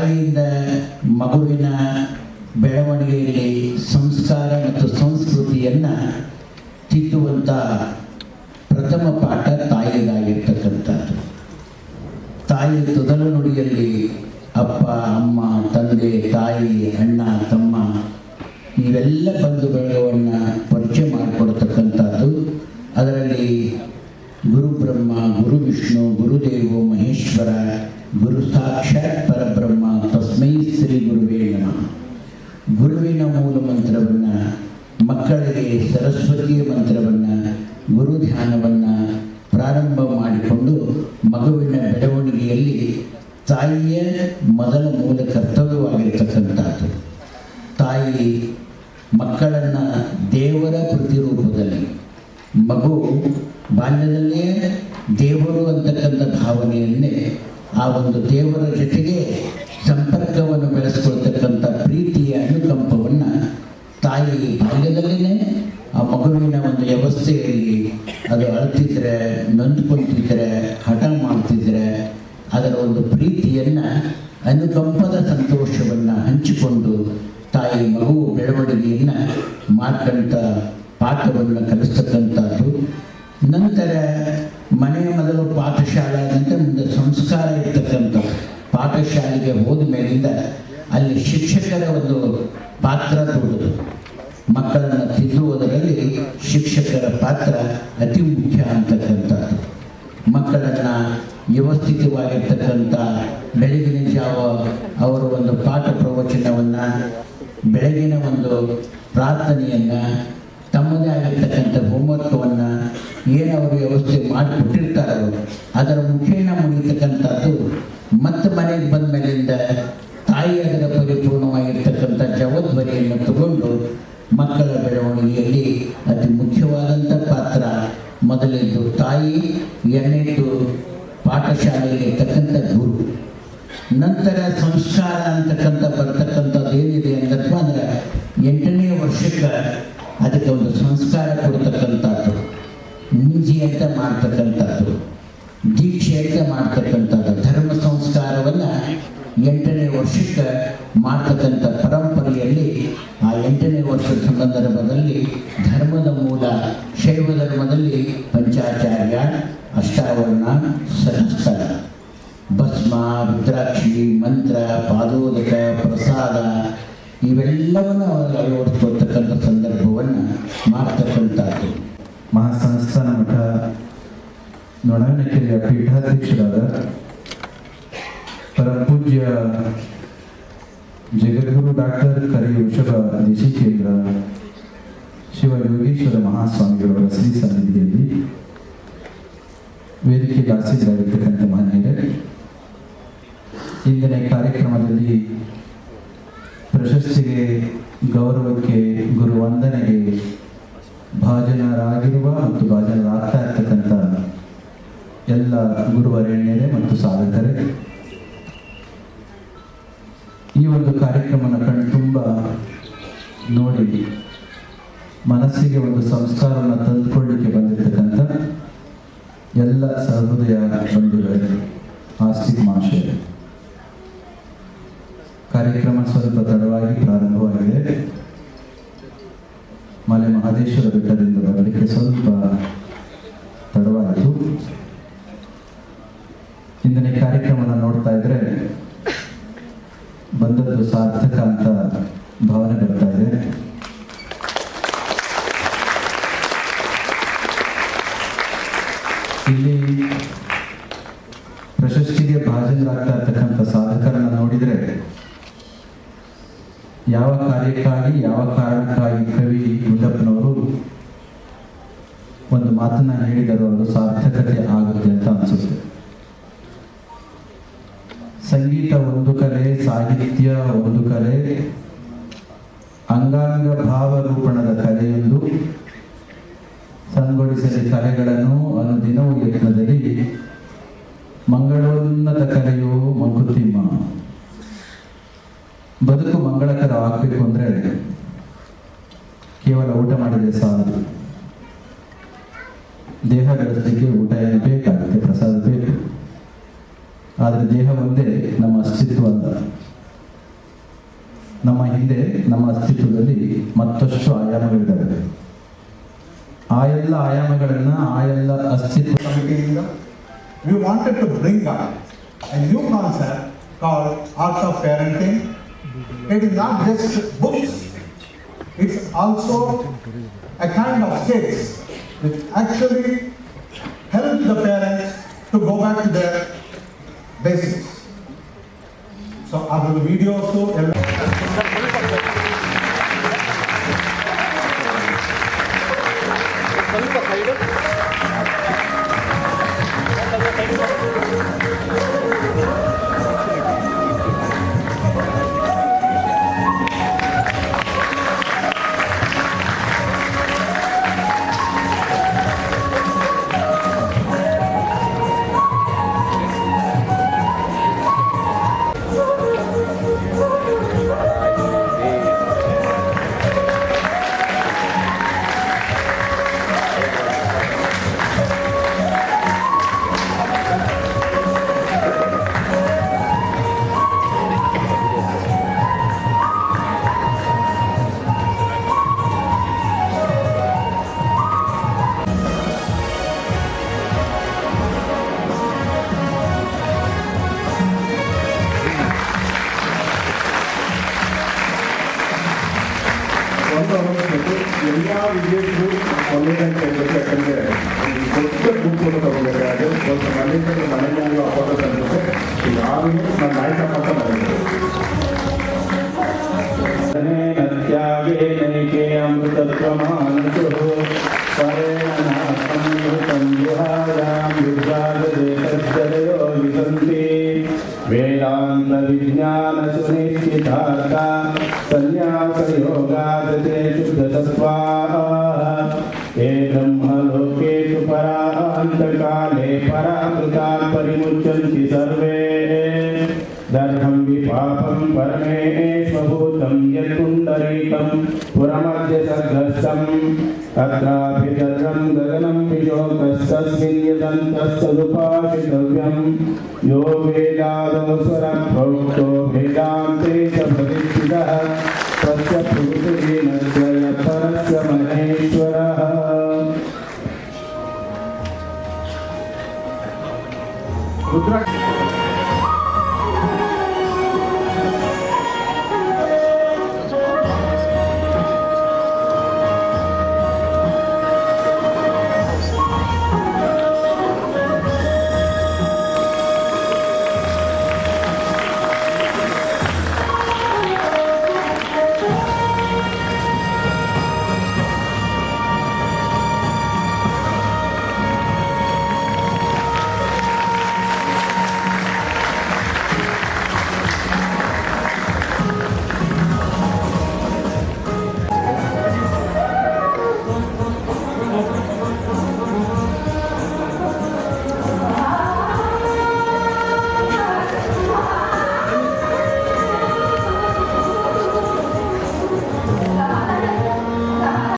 ತಾಯಿಯಿಂದ ಮಗುವಿನ ಬೆಳವಣಿಗೆಯಲ್ಲಿ ಸಂಸ್ಕಾರ ಮತ್ತು ಸಂಸ್ಕೃತಿಯನ್ನು ತಿದ್ದುವಂಥ ಪ್ರಥಮ ಪಾಠ ತಾಯಿಗಾಗಿರ್ತಕ್ಕಂಥದ್ದು. ತಾಯಿಯ ತೊದಲು ನುಡಿಯಲ್ಲಿ ಅಪ್ಪ, ಅಮ್ಮ, ತಂದೆ, ತಾಯಿ, ಅಣ್ಣ, ತಮ್ಮ ಇವೆಲ್ಲ ಬಂಧು ಮಹೇಶ್ವರ ಗುರು ಪರಬ್ರಹ್ಮ ತಸ್ಮೈ ಶ್ರೀ ಗುರುವೇ ನಮಃ. ಗುರುವಿನ ಮೂಲ ಮಂತ್ರವನ್ನು, ಮಕ್ಕಳಿಗೆ ಸರಸ್ವತಿಯ ಮಂತ್ರವನ್ನು, ಗುರು ಧ್ಯಾನವನ್ನು ಪ್ರಾರಂಭ ಮಾಡಿಕೊಂಡು ಮಗುವಿನ ಬೆಳವಣಿಗೆಯಲ್ಲಿ ತಾಯಿಯ ಮೊದಲ ಮೂಲ ಕರ್ತವ್ಯವಾಗಿರ್ತಕ್ಕಂಥದ್ದು ತಾಯಿ ಮಕ್ಕಳನ್ನು ದೇವರ ಪ್ರತಿರೂಪದಲ್ಲಿ, ಮಗು ಬಾಲ್ಯದಲ್ಲೇ ದೇವರು ಅಂತಕ್ಕಂಥ ಭಾವನೆಯನ್ನೇ ಆ ಒಂದು ದೇವರ ಜೊತೆಗೆ ಸಂಪರ್ಕವನ್ನು ಬೆಳೆಸ್ಕೊಳ್ತಕ್ಕಂಥ ಪ್ರೀತಿಯ ಅನುಕಂಪವನ್ನು ತಾಯಿ ಬಾಲ್ಯದಲ್ಲಿನೇ ಆ ಮಗುವಿನ ಒಂದು ವ್ಯವಸ್ಥೆಯಲ್ಲಿ ಅದು ಅಳ್ತಿದ್ರೆ, ನೊಂದ್ಕೊಳ್ತಿದ್ರೆ, ಹಠ ಮಾಡ್ತಿದ್ರೆ, ಅದರ ಒಂದು ಪ್ರೀತಿಯನ್ನು, ಅನುಕಂಪದ ಸಂತೋಷವನ್ನು ಹಂಚಿಕೊಂಡು ತಾಯಿ ಮಗು ಬೆಳವಣಿಗೆಯನ್ನು ಮಾಡ್ಕಂಥ ಪಾಠವನ್ನು ಕಲಿಸ್ತಕ್ಕಂಥದ್ದು. ನಂತರ ಮನೆಯ ಮೊದಲು ಪಾಠಶಾಲೆ ಆದಂತೆ ಮುಂದೆ ಸಂಸ್ಕಾರ ಇರ್ತಕ್ಕಂಥ ಪಾಠಶಾಲೆಗೆ ಹೋದ ಮೇಲಿಂದ ಅಲ್ಲಿ ಶಿಕ್ಷಕರ ಒಂದು ಪಾತ್ರ ದೊಡ್ಡದು. ಮಕ್ಕಳನ್ನು ತಿದ್ದುವುದರಲ್ಲಿ ಶಿಕ್ಷಕರ ಪಾತ್ರ ಅತಿ ಮುಖ್ಯ ಅಂತಕ್ಕಂಥದ್ದು. ಮಕ್ಕಳನ್ನು ವ್ಯವಸ್ಥಿತವಾಗಿರ್ತಕ್ಕಂಥ ಬೆಳಗಿನ ಜಾವ ಅವರ ಒಂದು ಪಾಠ ಪ್ರವಚನವನ್ನು, ಬೆಳಗಿನ ಒಂದು ಪ್ರಾರ್ಥನೆಯನ್ನು, ತಮ್ಮದೇ ಆಗಿರ್ತಕ್ಕಂಥ ಹೋಮ್ವರ್ಕವನ್ನು ಏನು ಅವರು ವ್ಯವಸ್ಥೆ ಮಾಡಿಕೊಟ್ಟಿರ್ತಾರೋ ಅದರ ಮುಖೇನ ಮುಗಿತಕ್ಕಂಥದ್ದು ಮತ್ತೆ ಮನೆಗೆ ಬಂದ ಮೇಲಿಂದ ತಾಯಿ ಅದರ ಪರಿಪೂರ್ಣವಾಗಿರ್ತಕ್ಕಂಥ ಜವಾಬ್ದಾರಿಯನ್ನು ತಗೊಂಡು ಮಕ್ಕಳ ಬೆಳವಣಿಗೆಯಲ್ಲಿ ಅತಿ ಮುಖ್ಯವಾದಂಥ ಪಾತ್ರ. ಮೊದಲಿದ್ದು ತಾಯಿ, ಎರಡನೇದು ಪಾಠಶಾಲೆಯಲ್ಲಿ ಇರ್ತಕ್ಕಂಥ ಗುರು. ನಂತರ ಸಂಸ್ಕಾರ ಅಂತಕ್ಕಂಥ ಬರ್ತಕ್ಕಂಥದ್ದು ಏನಿದೆ ಅಂತಪ್ಪ ಅಂದ್ರೆ ಎಂಟನೇ ವರ್ಷಕ್ಕೆ ಅದಕ್ಕೆ ಒಂದು ಸಂಸ್ಕಾರ ಕೊಡ್ತಕ್ಕಂಥದ್ದು ವರ್ಷಕ್ಕೆ ಮಾಡ್ತಕ್ಕಂಥ ಪರಂಪರೆಯಲ್ಲಿ ಆ ಎಂಟನೇ ವರ್ಷದ ಸಂದರ್ಭದಲ್ಲಿ ಧರ್ಮದ ಮೂಲ ಶೈವ ಧರ್ಮದಲ್ಲಿ ಪಂಚಾಚಾರ್ಯ ಅಷ್ಟಾವರಣ ಸಹಸ್ರ. ಭಸ್ಮ, ರುದ್ರಾಕ್ಷಿ, ಮಂತ್ರ, ಪಾದೋದಕ, ಪ್ರಸಾದ ಇವೆಲ್ಲವನ್ನು ಅವರು ಅಳವಡಿಸ್ಕೊಳ್ತಕ್ಕಂಥ ಸಂದರ್ಭವನ್ನು ಮಾಡ್ತಕ್ಕಂಥದ್ದು ಮಹಾಸಂಸ್ಥಾನ ಮಠ ನೊಣವನಕೆರೆಯ ಪೀಠಾಧ್ಯಕ್ಷರಾದ ಪರಮಪೂಜ್ಯ ಜಗದ್ಗುರು ಡಾಕ್ಟರ್ ಕರಿ ವೃಷಭ ದೇಶಿಕೇಂದ್ರ ಶಿವ ಯೋಗೇಶ್ವರ ಮಹಾಸ್ವಾಮಿಗಳವರ ಶ್ರೀ ಸನ್ನಿಧಿಯಲ್ಲಿ ವೇದಿಕೆ ದಾಸಿಗಳಾಗಿರ್ತಕ್ಕಂಥ ಮಹನೀಯರೇ, ಇಂದಿನ ಕಾರ್ಯಕ್ರಮದಲ್ಲಿ ಪ್ರಶಸ್ತಿಗೆ ಗೌರವಕ್ಕೆ ಗುರು ವಂದನೆಗೆ ಭಾಜನರಾಗಿರುವ ಮತ್ತು ಭಾಜನರಾಗ್ತಾ ಇರ್ತಕ್ಕಂಥ ಎಲ್ಲ ಗುರುವರೆಣ್ಯರೇ ಮತ್ತು ಸಾಧಕರೇ ಒಂದು ಕಾರ್ಯಕ್ರಮನ ಕಣ್ ತುಂಬ ನೋಡಿ ಮನಸ್ಸಿಗೆ ಒಂದು ಸಂಸ್ಕಾರವನ್ನು ತಂದುಕೊಳ್ಳಿಕ್ಕೆ ಬಂದಿರತಕ್ಕಂಥ ಎಲ್ಲ ಸಹೃದಯ ಬಂಧುಗಳಲ್ಲಿ ಆಸ್ತಿ ಮಾಷೆ ಕಾರ್ಯಕ್ರಮ ಸ್ವಲ್ಪ ತಡವಾಗಿ ಪ್ರಾರಂಭವಾಗಿದೆ. ಮಲೆ ಮಹದೇಶ್ವರ ಬೆಟ್ಟದಿಂದ ಸಾರ್ಥಕ ಅಂತ ಭಾವನೆ ಬರ್ತಾ ಇದೆ. ಇಲ್ಲಿ ಪ್ರಶಸ್ತಿಗೆ ಭಾಜನರಾಗ್ತಾ ಇರ್ತಕ್ಕಂಥ ಸಾಧಕರನ್ನ ನೋಡಿದ್ರೆ ಯಾವ ಕಾರ್ಯಕ್ಕಾಗಿ, ಯಾವ ಕಾರಣಕ್ಕಾಗಿ ಕವಿ ಗುಂಡಪ್ಪನವರು ಒಂದು ಮಾತನ್ನ ಹೇಳಿದರು ಅದು ಸಾರ್ಥಕತೆ ಆಗುತ್ತೆ ಅಂತ ಅನಿಸುತ್ತೆ. ಸಂಗೀತ ಒಂದು ಕಲೆ, ಸಾಹಿತ್ಯ ಒಂದು ಕಲೆ, ಅಂಗಾಂಗ ಭಾವರೂಪಣದ ಕಲೆಯೊಂದು ಸಂಗೊಳಿಸಲಿ ಕಲೆಗಳನ್ನು ಅನುದಿನವೂ ಯತ್ನದಲ್ಲಿ ಮಂಗಳೋನ್ನತ ಕಲೆಯು ಮಂಕುತಿಮ್ಮ. ಬದುಕು ಮಂಗಳಕರ ಆಗಬೇಕು ಅಂದ್ರೆ ಕೇವಲ ಊಟ ಮಾಡಿದರೆ ಸಾಲದು ದೇಹ ಬೆಳೆಸಲಿಕ್ಕೆ ಊಟ ಬೇಕಾಗುತ್ತೆ? ಪ್ರಸಾದ ಆದರೆ ದೇಹ ಒಂದೇ ನಮ್ಮ ಅಸ್ತಿತ್ವ ಅಂತ ನಮ್ಮ ಹಿಂದೆ ನಮ್ಮ ಅಸ್ತಿತ್ವದಲ್ಲಿ ಮತ್ತಷ್ಟು ಆಯಾಮಗಳಿದ್ದಾವೆ ಆ ಎಲ್ಲ ಆಯಾಮಗಳನ್ನು ಆ ಎಲ್ಲ ಅಸ್ತಿತ್ವ committee, we wanted to bring up a new concept called art of parenting. It is not just books, it's also a kind of skills which actually help the parents to go back to their basics. So ಅದರ ವಿಡಿಯೋಸು ಎಲ್ಲ ಒಂದು ಸ್ವಲ್ಪ ಖಂಡಿತಕ್ಕೆ ಮನೆಯಲ್ಲಿ photo ತಂದಿದ್ದೆ ಈಗ ಯಾರಿಗೂ ನನ್ನ ನಾಯಕ ಪಕ್ಕ ಬಂದಿದ್ದೆ ತ್ಯಾಗೇನಿಕೆ ಅಮೃತ ಪ್ರಮಾಣತು ಸರೇಣಾಸಂಯುತಂ ವಿಹಾರಾಂ ವಿಭಾಗದೇತಸ್ಥರಯೋ ವಿಸಂತಿ ವೇದಾಂತ ವಿಜ್ಞಾನ ಸುನಿಶ್ಚಿತಾರ್ಥ ಸನ್ಯಾಸ ಯೋಗಾದತೆ सर्वे दर्भं विपापं परमेश्वभूतं यत्पुण्डरीकं पुरमध्यसर्गस्थं तत्रापि दर्भं गगनं विशोकस्तस्मिन् यदन्तस्तदुपासितव्यं यो वेदादो स्वरप्रोक्तो वेदान्ते च प्रतिष्ठितः। तस्य प्रभृतिहीनस्य Outra...